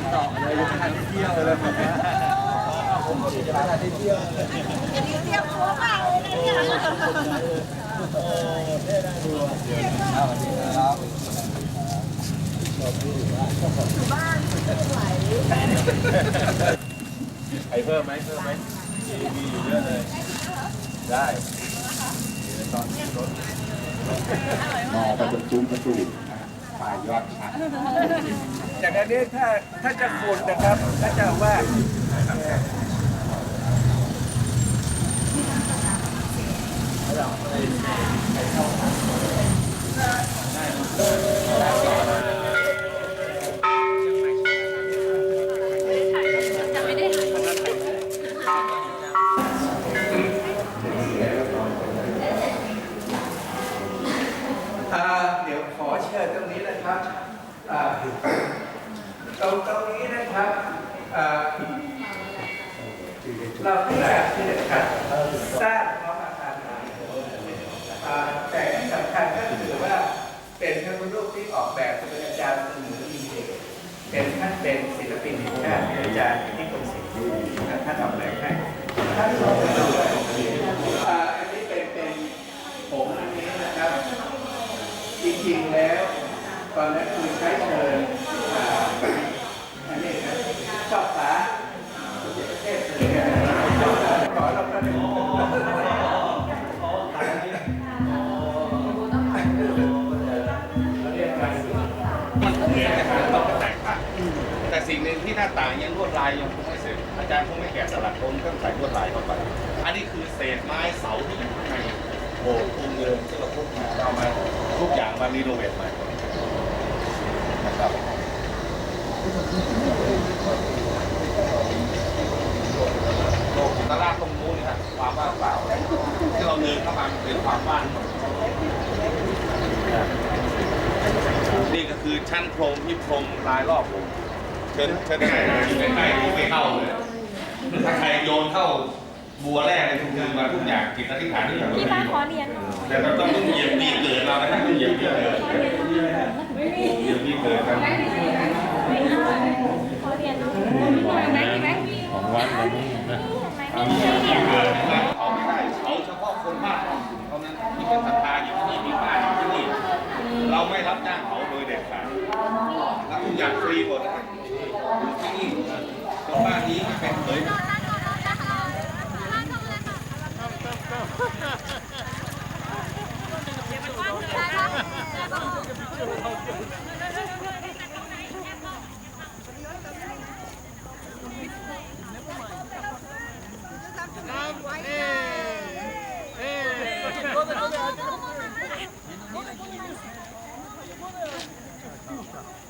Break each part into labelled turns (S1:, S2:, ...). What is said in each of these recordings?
S1: านต่อเลยยังไม่ทันได้เที่ยวเลยผมก็จะไม่ทันได้เที่ยวเลย
S2: อันนี้เตรียมตัวมากเลยนะเนี่ย
S1: เอาสวัสดีครับ
S3: ไอเพิ่มไหมเพิ่มไหมมีมีอยู่เยอะเลย ได้ตอนนี้รถ
S1: มองไปบนซุ้มประตูปลายยอดชัด
S3: จากนั้นนี่ยถ้าถ้าจะขุดนะครับถ้าจะว่าเดี๋ยวขอเชิญตรงนี้นะครับ ตรงตรงนี้นะครับอ่าเราไม่อยากที่จะขัดสร้างพร้อมอาคารหม่อ่าแต่ที่สำคัญก็คือว่าเป็นพระพุทธรูปที่ออกแบบโดยอาจารย์สมุนมีเดชเป็นท่านเป็นศิลปินแห่งชาติเป็นอาจารย์ที่กรมศิลป์ท่านออกแบบให้ท่านลองไปดูอ่อันนี้เป็นเป็นผมอันนี้นะครับ จริงๆแล้ว ตอนนั้นคือใช้เชิญ
S4: ต่างยังลวดลายยังคงไม่เสร็จอาจารย์คงไม่แกะสลักคงต้องใส่ลวดลายเข้าไป อันนี้คือเศษไม้เสาที่อยู่ข้างในโบสถ์องค์เดิมที่เราพบมาเราเอามาทุกอย่างมารีโนเวทใหม่นะครับโลกตลาดตรงนู้นนะครับความว่างเปล่าที่เราเดินเข้ามาเป็นความว่างนี่ก็คือชั้นโพรงที่พรมลายรอบผม ชิญเชิญได้อยู่ใกล้ๆไม่เข้าเลยถ้าใครโยนเข้าบัวแรกในทุกคืนมาทุกอย่างจิตอธิษฐานทุกอย่าง
S2: พี่มาขอเรียนหน่อย
S4: แต่เราต้องเหยียบดีเกิดเรานะต้องเหยียบดีเกิดเหยียบดีเกิดครับ
S2: ขอเรียนหน่อยไหมไหม
S4: ของวัดเรานี่นะเหยียบดีเกิดเขาไม่ได้เขาเฉพาะคนบ้านท้องถิ่นเท่านั้น Fica.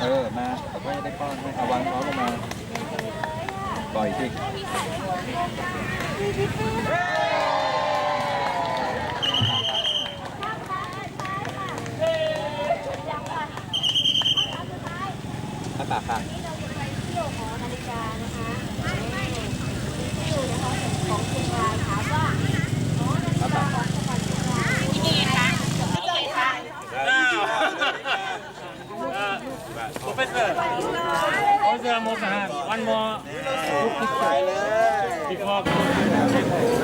S4: เออ มาผ
S1: ม
S5: ก็จะได้ป้อนให้เอาวางช้อนลงมา ปล่อยสิถ้าปากค่ะ
S2: นาฬิกานะคะอยู่ในห้องของคุณรายถามว่าอ๋อนาฬิกาของจังหวัดเชียงรายนี่ไงคะนี่ไงคะ
S6: Professor, what's the most uh, one
S5: มอ
S1: ไปเลย
S5: พี่พ่อ
S1: ไอ้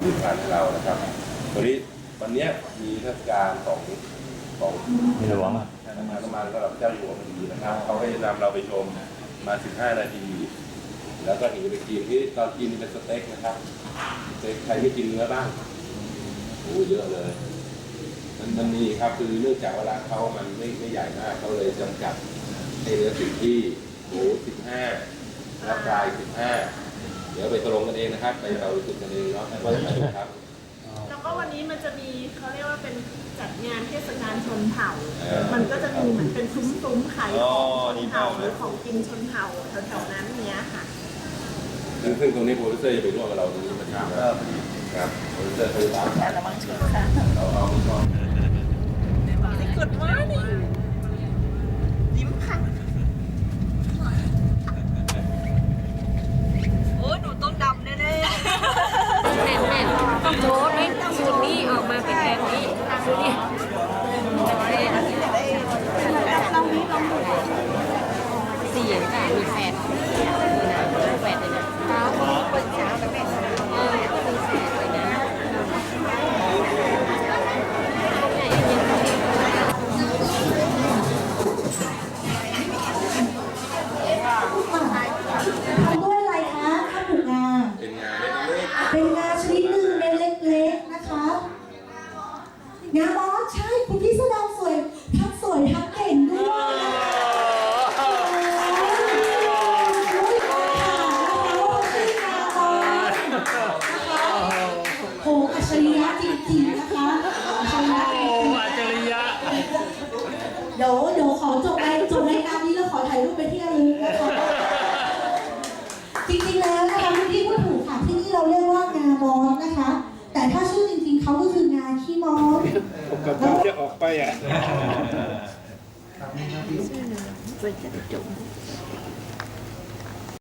S6: พื้นฐานของเรานะครับวันนี้วันเนี้ยมีเทศกาลของของ
S5: มีหลวงอะ
S6: ทางมาประมาณระดับเจ้าอยู่หัวพอดีนะครับเขาให้นำเราไปชมมา 15 นาที แล้วก็ถึงจะไปกินที่ตอนกินเป็นสเต็กนะครับสเต็กใครไม่กินเนื้อบ้างโอ้เยอะเลยมันมันมีครับคือเนื่องจากเวลาเขามันไม่ไม่ใหญ่มากเขาเลยจำกัดให้เนื้อสิ่งที่หมู15แล้วปลาย15 เดี๋ยวไปตกลงกันเองนะครับ ไปเราไปจุดกันเองเนาะว่าจะไปดูครับ
S7: แล้วก็วันนี้มันจะมีเขาเรียกว่าเป็นจัดงานเทศกาลชนเผ่า
S6: เออ
S7: มันก็จะมีเหมือนเป็นซุ้มๆขายของชนเผ่าหรือของกินชนเผ่าแถวๆนั้นเนี้ยค่ะ
S6: ซึ่งซึ่งตรงนี้โปรดิวเซอร์จะไปร่วมกับเราตรงนี้มาครับครับโปรดิวเซอร์เคยตามแต่ละบางชุดค่ะเราเอาไปก่อน
S7: กดว่านี่ยิ้มค่ะ
S2: โอ้ยหนูต้องดำแน่ๆแม่แม่ต้องโพสต์ให้สูตรนี้ออกมาเป็นแบบนี้ดูนี่เสียงค่ะมีแฟนนี่นะแฟนเลยนะเปิดเช้าแล้วแม่เออมีแฟนเลยนะ
S8: ทำด้วยอะไรคะข้าวหมูงา
S6: เป็นงานเล็ก
S8: เป็นงาชนิดหนึ่งเม็ดเล็กๆนะคะ งามอสใช่คุณพี่สดาสวยทั้งสวยทั้งเก่งด้วยนะคะโอ้ยขอถามนะคะว่าพี่งามอสนะคะโอ้อัจฉริยะจริงๆนะคะอัจฉริยะจริงๆ
S5: อัจฉริยะ
S8: เดี๋ยวเดี๋ยวขอจบรายจบรายการนี้แล้วขอถ่ายรูปไปที่ระลึกนะคะ จริงๆแล้วนะคะคุณพี่พูดถูกค่ะที่นี่เราเรียกว่างามอสนะคะ แต่ถ้าชื่อจริงๆเขาก็คืองาขี้มอส
S1: ผม กับผมจะออกไปอะ